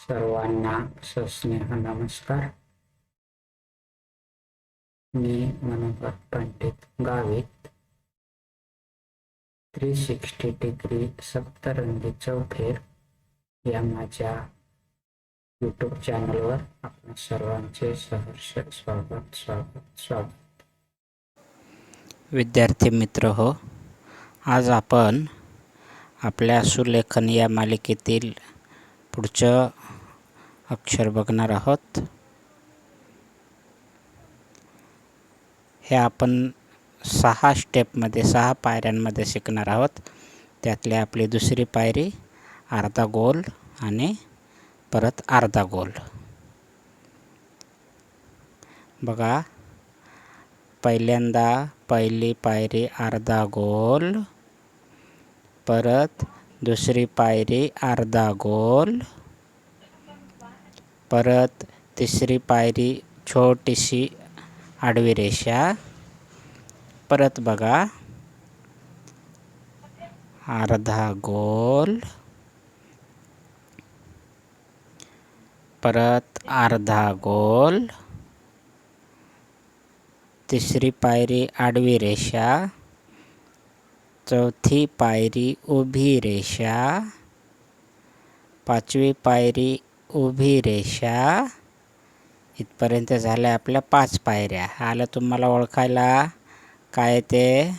सर्वांना सस्नेह नमस्कार. मी Manohar Pandit Gavit. Three sixty degree सप्तरंगी चौफेर या माझ्या यूट्यूब चॅनलवर आपण सर्वांचे सहर्ष स्वागत स्वागत स्वागत. विद्यार्थी मित्र हो आज आपण आपल्या सुलेखन या मालिकेतील पुढचं अक्षर बघणार आहोत. हे आपण सहा स्टेपमध्ये सहा पायऱ्यांमध्ये शिकणार आहोत. त्यातली आपली दुसरी पायरी अर्धा गोल आणि परत अर्धा गोल. बघा पहिल्यांदा पहिली पायरी अर्धा गोल परत दुसरी पायरी अर्धा गोल परत, तिसरी पायरी, छोटीशी आडवी रेषा. परत बघा. अर्धा गोल. परत अर्धा गोल. तिसरी पायरी, आडवी रेषा. चौथी पायरी, उभी रेषा. पाचवी पायरी उभी रेषा. इथपर्यंत झाल्या आपल्या पाच पायऱ्या. आलं तुम्हाला ओळखायला काय ते?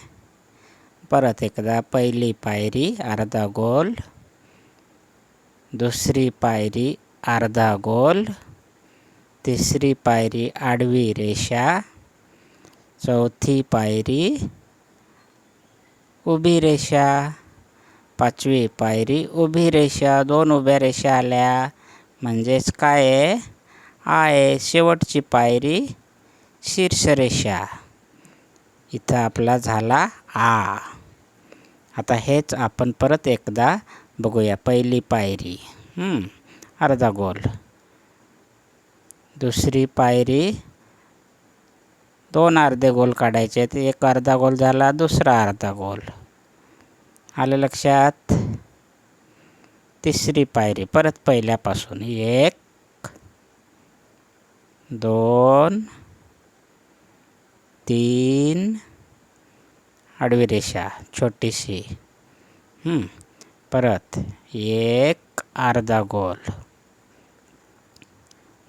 परत एकदा पहिली पायरी अर्धा गोल. दुसरी पायरी अर्धा गोल. तिसरी पायरी आडवी रेषा. चौथी पायरी उभी रेषा. पाचवी पायरी उभी रेषा. दोन उभ्या रेषा आल्या. म्हणजेच काय आहे? आहे शेवटची पायरी शीर्षरेषा. इथं आपला झाला आ. आता हेच आपण परत एकदा बघूया पहिली पायरी. अर्धा गोल. दुसरी पायरी दोन अर्धे गोल काढायचे आहेत. एक अर्धा गोल झाला दुसरा अर्धा गोल. आलं लक्षात? तिसरी पायरी. परत पहिल्यापासून. एक दोन तीन आडवी रेषा छोटीशी. परत एक अर्धा गोल.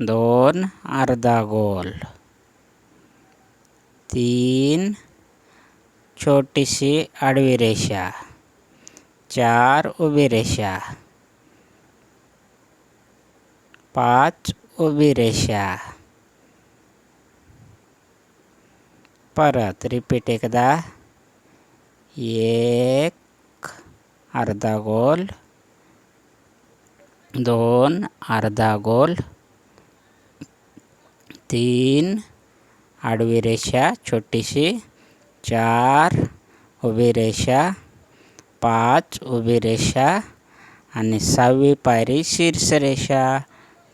दोन अर्धा गोल. तीन छोटीशी आडवी रेषा. चार उभी रेषा. पाच उभी रेषा परत रिपीट एकदा. एक अर्धा गोल. दोन अर्धा गोल. तीन आडवी रेषा छोटीशी. चार उभी रेषा पाच उभी रेषा आणि सहावी पायरी शीर्षरेषा.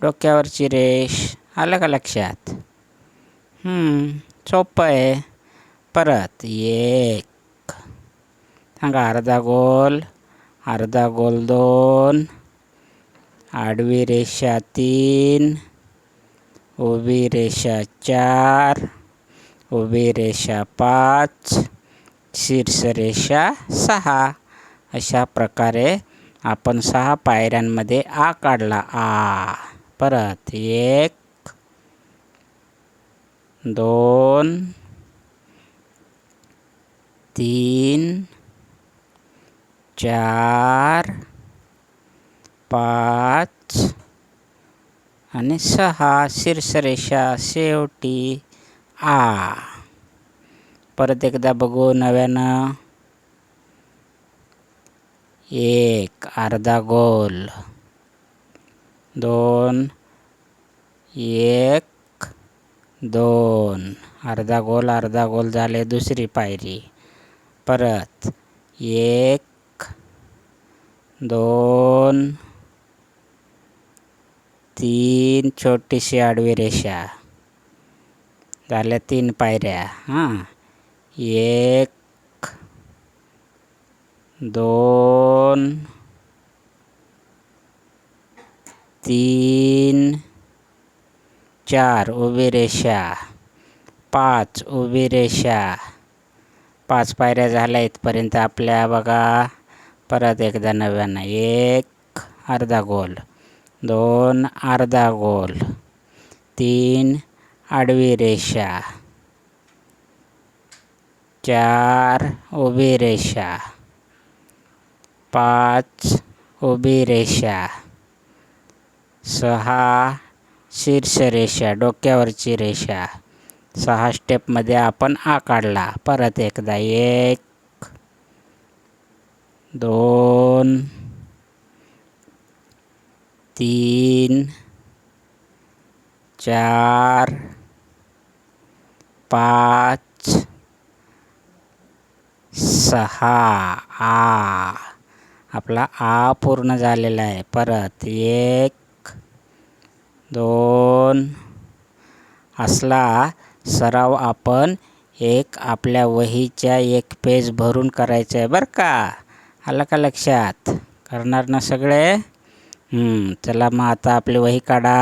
डोक्यावरची रेष. आलं का लक्षात? सोपं आहे. परत एक. सांगा अर्धा गोल अर्धा गोल दोन. आडवी रेषा तीन. उभी रेषा चार. उभी रेषा पाच. शीर्षरेषा सहा. अशा प्रकारे आपण सहा पायऱ्यांमध्ये आ काढला आ. परत एक दोन तीन चार पाच आणि सहा शीर्षरेषा शेवटी आ परत एकदा बघू नव्यानं एक अर्धा गोल दोन एक दोन. अर्धा गोल अर्धा गोल झाले दुसरी पायरी. परत एक दोन तीन छोटीशी आडवी रेषा. झाल्या तीन पायऱ्या हां. एक दोन तीन चार उभी रेषा. पाच उभी रेषा. पाच पायऱ्या झाल्या इथपर्यंत आपल्या बघा. परत एकदा नव्यानं. एक अर्धा गोल. दोन अर्धा गोल. तीन आडवी रेषा. चार उभी रेषा. पाच उभी रेषा. सहा शीर्ष रेषा डोक्यावरची रेषा. सहा स्टेपमध्ये आपण आ काढला. परत एकदा एक दोन तीन चार पाच सहा. आ. आपला आ पूर्ण झालेला आहे. परत एक दोन असला सराव आपण एक आपल्या वहीच्या एक पेज भरून करायचं आहे बरं का? आलं का लक्षात? करणार ना सगळे? चला मग आता आपली वही काढा.